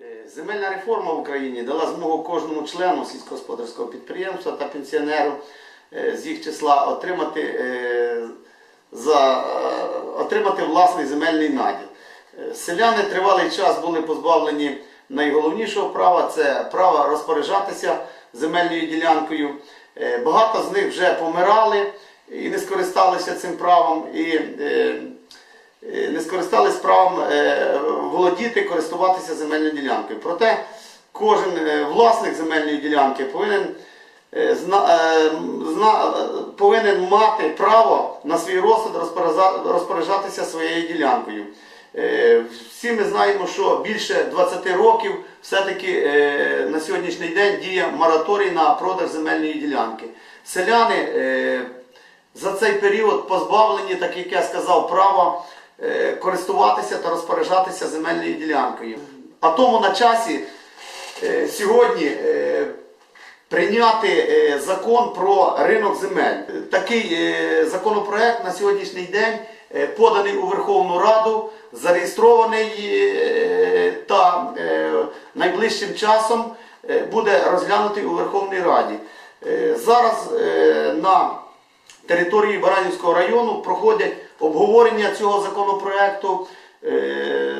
Е, Земельна реформа в Україні дала змогу кожному члену сільськогосподарського підприємства та пенсіонеру е, з їх числа отримати, е, за, отримати власний земельний наділ. Селяни тривалий час були позбавлені найголовнішого права це право розпоряджатися земельною ділянкою. Багато з них вже помирали і не скористалися цим правом. І, не скористались правом е, володіти, користуватися земельною ділянкою. Проте кожен е, власник земельної ділянки повинен, е, зна, е, е, повинен мати право на свій розсуд розпоряджа- розпоряджатися своєю ділянкою. Е, Всі ми знаємо, що більше 20 років все-таки е, на сьогоднішній день діє мораторій на продаж земельної ділянки. Селяни е, за цей період позбавлені, так як я сказав, права е, користуватися та розпоряджатися земельною ділянкою. А тому на часі е, сьогодні е, прийняти е, закон про ринок земель. Такий е, законопроект на сьогоднішній день е, поданий у Верховну Раду, зареєстрований е, та е, найближчим часом е, буде розглянутий у Верховній Раді. Е, Зараз е, на території Баранівського району проходять обговорення цього законопроекту, е,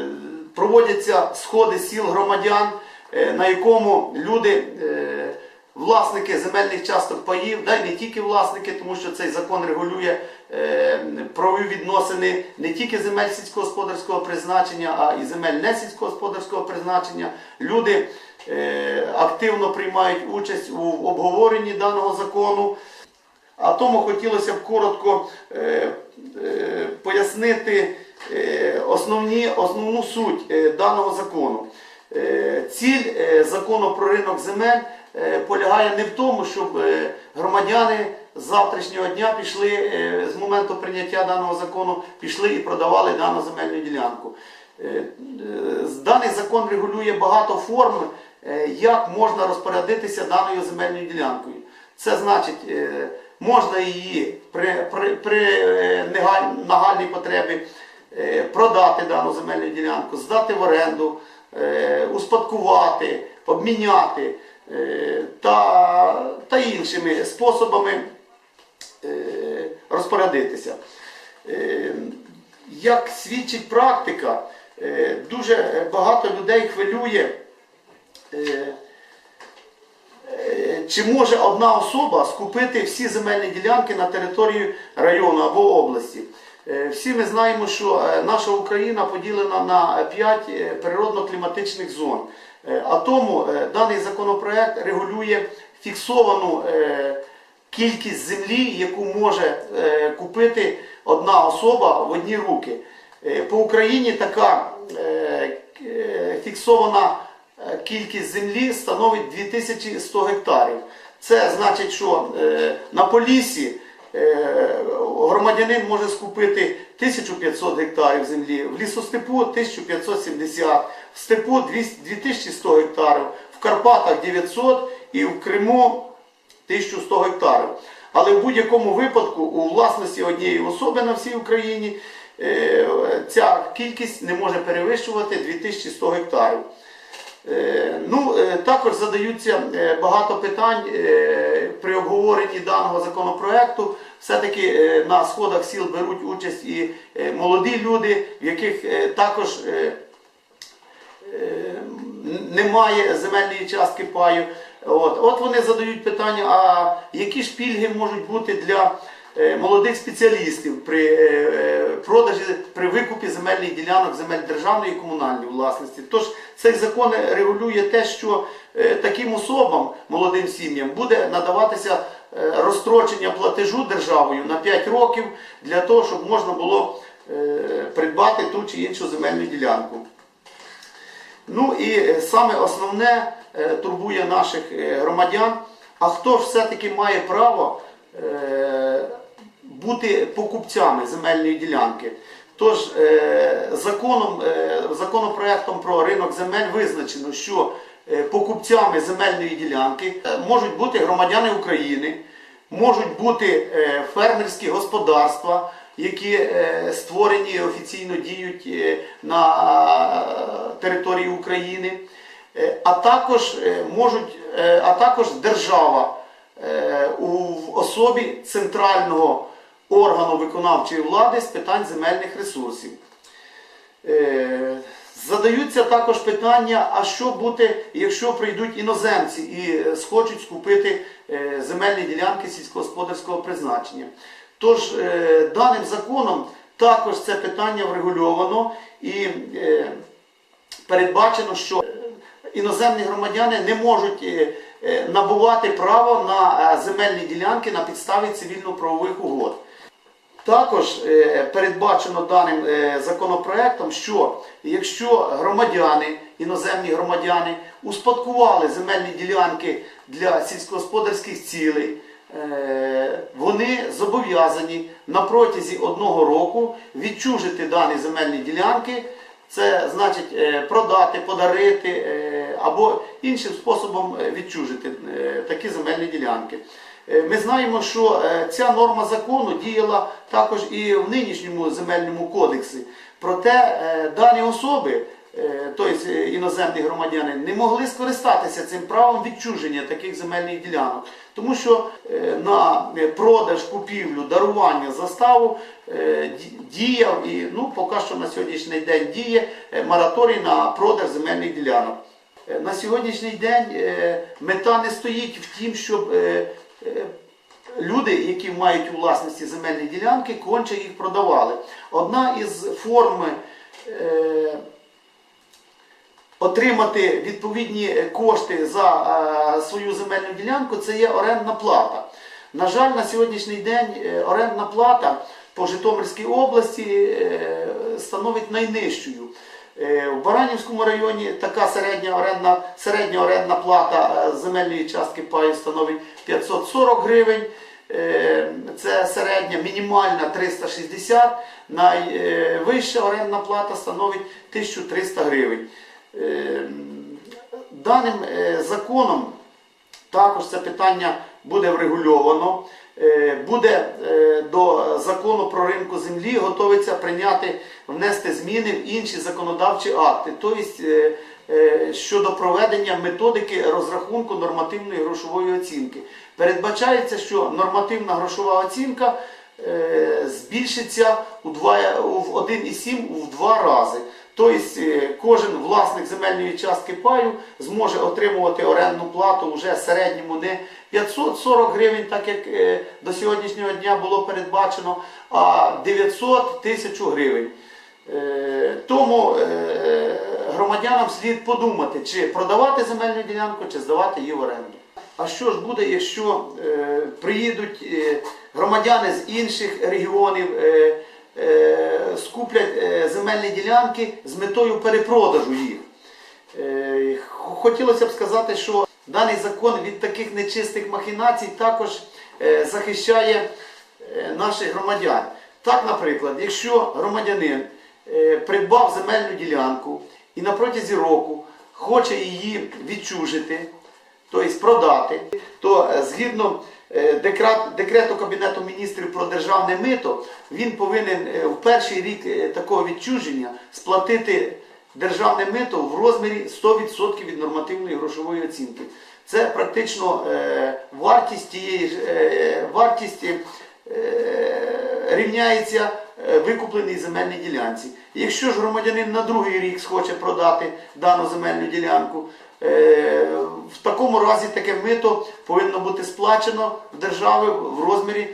проводяться сходи сіл громадян, е, на якому люди, е, власники земельних часток паїв, да й не тільки власники, тому що цей закон регулює правові відносини не тільки земель сільськогосподарського призначення, а і земель не сільськогосподарського призначення. Люди активно приймають участь у обговоренні даного закону. А тому хотілося б коротко е, е, пояснити е, основні, основну суть е, даного закону. Е, ціль е, закону про ринок земель е, полягає не в тому, щоб е, громадяни з завтрашнього дня пішли е, з моменту прийняття даного закону, пішли і продавали дану земельну ділянку. Е, е, Даний закон регулює багато форм, е, як можна розпорядитися даною земельною ділянкою. Це значить, е, можна її при, при, при е, нагальній потребі е, продати дану земельну ділянку, здати в оренду, е, успадкувати, обміняти та, та іншими способами розпорядитися. Як свідчить практика, дуже багато людей хвилює. Е, Е, Чи може одна особа скупити всі земельні ділянки на території району або області? Е, Всі ми знаємо, що е, наша Україна поділена на 5 природно-кліматичних зон. Е, А тому е, даний законопроект регулює фіксовану е, кількість землі, яку може е, купити одна особа в одні руки. Е, По Україні така е, е, фіксована е, кількість землі становить 2100 гектарів. Це значить, що е, на Поліссі е, громадянин може скупити 1500 гектарів землі, в лісостепу 1570, в степу 2100 гектарів, в Карпатах 900 і в Криму 1100 гектарів. Але в будь-якому випадку у власності однієї особи на всій Україні е, ця кількість не може перевищувати 2100 гектарів. Е, Ну, е, також задаються е, багато питань при обговоренні даного законопроекту. Все-таки на сходах сіл беруть участь і молоді люди, в яких також немає земельної частки паю. От, от вони задають питання, а які ж пільги можуть бути для молодих спеціалістів при е, е, продажі, при викупі земельних ділянок, земель державної і комунальної власності. Тож цей закон регулює те, що е, таким особам, молодим сім'ям, буде надаватися е, розстрочення платежу державою на 5 років для того, щоб можна було е, придбати ту чи іншу земельну ділянку. Ну і е, саме основне е, турбує наших е, громадян. А хто ж все-таки має право е, бути покупцями земельної ділянки? Тож е, законом, е, законопроектом про ринок земель визначено, що е, покупцями земельної ділянки можуть бути громадяни України, можуть бути фермерські господарства, які створені і офіційно діють на території України. А також можуть, а також держава у особі центрального органу виконавчої влади з питань земельних ресурсів. Е, Задаються також питання, а що буде, якщо прийдуть іноземці і е, схочуть скупити е, земельні ділянки сільськогосподарського призначення. Тож даним законом також це питання врегульовано і передбачено, що іноземні громадяни не можуть набувати право на земельні ділянки на підставі цивільно-правових угод. Також е, передбачено даним е, законопроектом, що якщо громадяни, іноземні громадяни успадкували земельні ділянки для сільськогосподарських цілей, е, вони зобов'язані на протязі одного року відчужити дані земельні ділянки. Це значить продати, подарити або іншим способом відчужити такі земельні ділянки. Е, Ми знаємо, що е, ця норма закону діяла також і в нинішньому земельному кодексі. Проте е, дані особи, тобто іноземні громадяни, не могли скористатися цим правом відчуження таких земельних ділянок, тому що на продаж, купівлю, дарування заставу діяв і ну, поки що на сьогоднішній день діє мораторій на продаж земельних ділянок. На сьогоднішній день мета не стоїть в тім, щоб люди, які мають у власності земельні ділянки, конче їх продавали. Одна із форм е, отримати відповідні кошти за е, свою земельну ділянку це є орендна плата. На жаль, на сьогоднішній день е, орендна плата по Житомирській області е, становить найнижчою. Е, В Баранівському районі така середня орендна, середня орендна плата е, земельної частки паю становить 540 гривень. Е, Це середня, мінімальна 360, найвища орендна плата становить 1300 гривень. Даним законом також це питання буде врегульовано. Е, Буде е, до закону про ринку землі готовиться прийняти, внести зміни в інші законодавчі акти, тобто е, щодо проведення методики розрахунку нормативної грошової оцінки. Передбачається, що нормативна грошова оцінка збільшиться в 1,7 в два рази. Тобто е, кожен власник земельної частки паю зможе отримувати орендну плату вже в середньому не 540 гривень, так як е, до сьогоднішнього дня було передбачено, а 900 тисяч гривень. Е, Тому громадянам слід подумати, чи продавати земельну ділянку, чи здавати її в оренду. А що ж буде, якщо приїдуть громадяни з інших регіонів, скуплять е, земельні ділянки з метою перепродажу їх? Е, Хотілося б сказати, що даний закон від таких нечистих махінацій також е, захищає е, наших громадян. Так, наприклад, якщо громадянин е, придбав земельну ділянку і на протязі року хоче її відчужити, тобто продати, то е, згідно е, декрет- декрету Кабінету міністрів про державне мито, він повинен е, в перший рік е, такого відчуження сплатити державне мито в розмірі 100% від нормативної грошової оцінки. Це практично е, вартість е, е, рівняється е, викупленій земельній ділянці. Якщо ж громадянин на другий рік схоче продати дану земельну ділянку, е, в такому разі таке мито повинно бути сплачено в держави в розмірі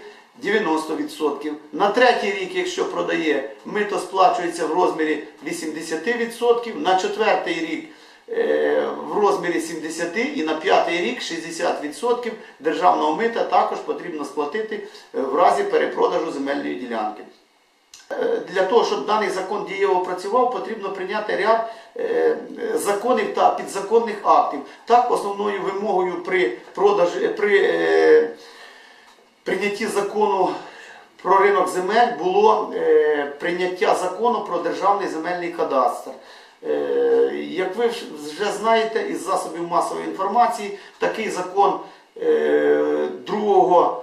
90%. На третій рік, якщо продає, мито сплачується в розмірі 80%, на четвертий рік е, в розмірі 70% і на п'ятий рік 60% державного мита також потрібно сплатити е, в разі перепродажу земельної ділянки. Е, Для того, щоб даний закон дієво працював, потрібно прийняти ряд е, законів та підзаконних актів. Так, основною вимогою при продажі при е, прийнятті закону про ринок земель було прийняття закону про державний земельний кадастр. Як ви вже знаєте із засобів масової інформації, такий закон е, 2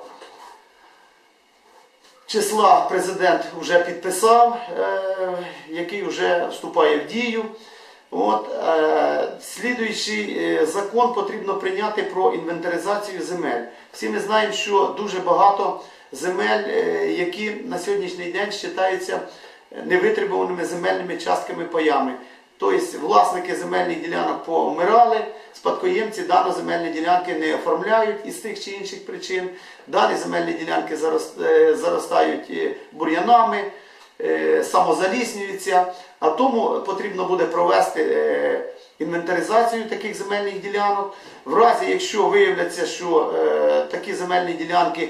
числа президент вже підписав, е, який вже вступає в дію. От, е, слідуючий е, закон потрібно прийняти про інвентаризацію земель. Всі ми знаємо, що дуже багато земель, які на сьогоднішній день вважаються невитребуваними земельними частками паями. Тобто власники земельних ділянок помирали, спадкоємці дані земельні ділянки не оформляють із тих чи інших причин. Дані земельні ділянки е, заростають е, бур'янами, е, самозаліснюються, а тому потрібно буде провести інвентаризацію таких земельних ділянок. В разі, якщо виявляться, що такі земельні ділянки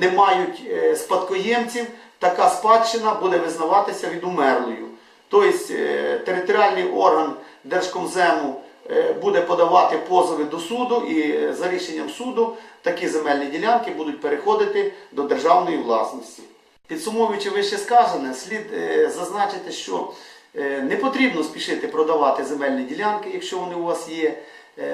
не мають спадкоємців, така спадщина буде визнаватися відумерлою. Тобто е, територіальний орган Держкомзему е, буде подавати позови до суду і е, за рішенням суду такі земельні ділянки будуть переходити до державної власності. Підсумовуючи вище сказане, слід зазначити, що не потрібно спішити продавати земельні ділянки, якщо вони у вас є.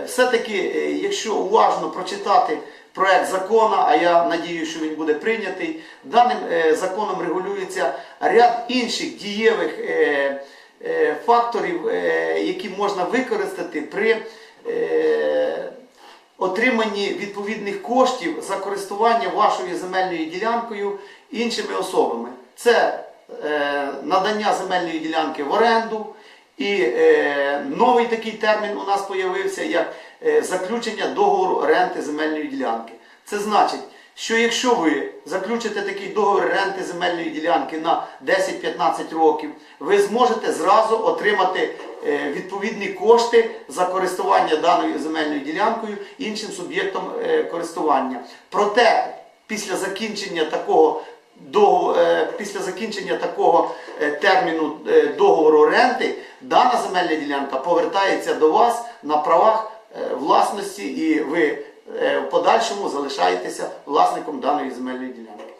Все-таки, якщо уважно прочитати проект закону, а я надію, що він буде прийнятий, даним е, законом регулюється ряд інших дієвих е, е, факторів, які можна використати при отриманні відповідних коштів за користування вашою земельною ділянкою іншими особами. Це надання земельної ділянки в оренду. І новий такий термін у нас з'явився як заключення договору оренди земельної ділянки. Це значить, що якщо ви заключите такий договір оренди земельної ділянки на 10-15 років, ви зможете зразу отримати е, відповідні кошти за користування даною земельною ділянкою іншим суб'єктом е, користування. Проте після закінчення такого до, е, після закінчення такого е, терміну е, договору оренди дана земельна ділянка повертається до вас на правах е, власності і ви е, в подальшому залишаєтеся власником даної земельної ділянки.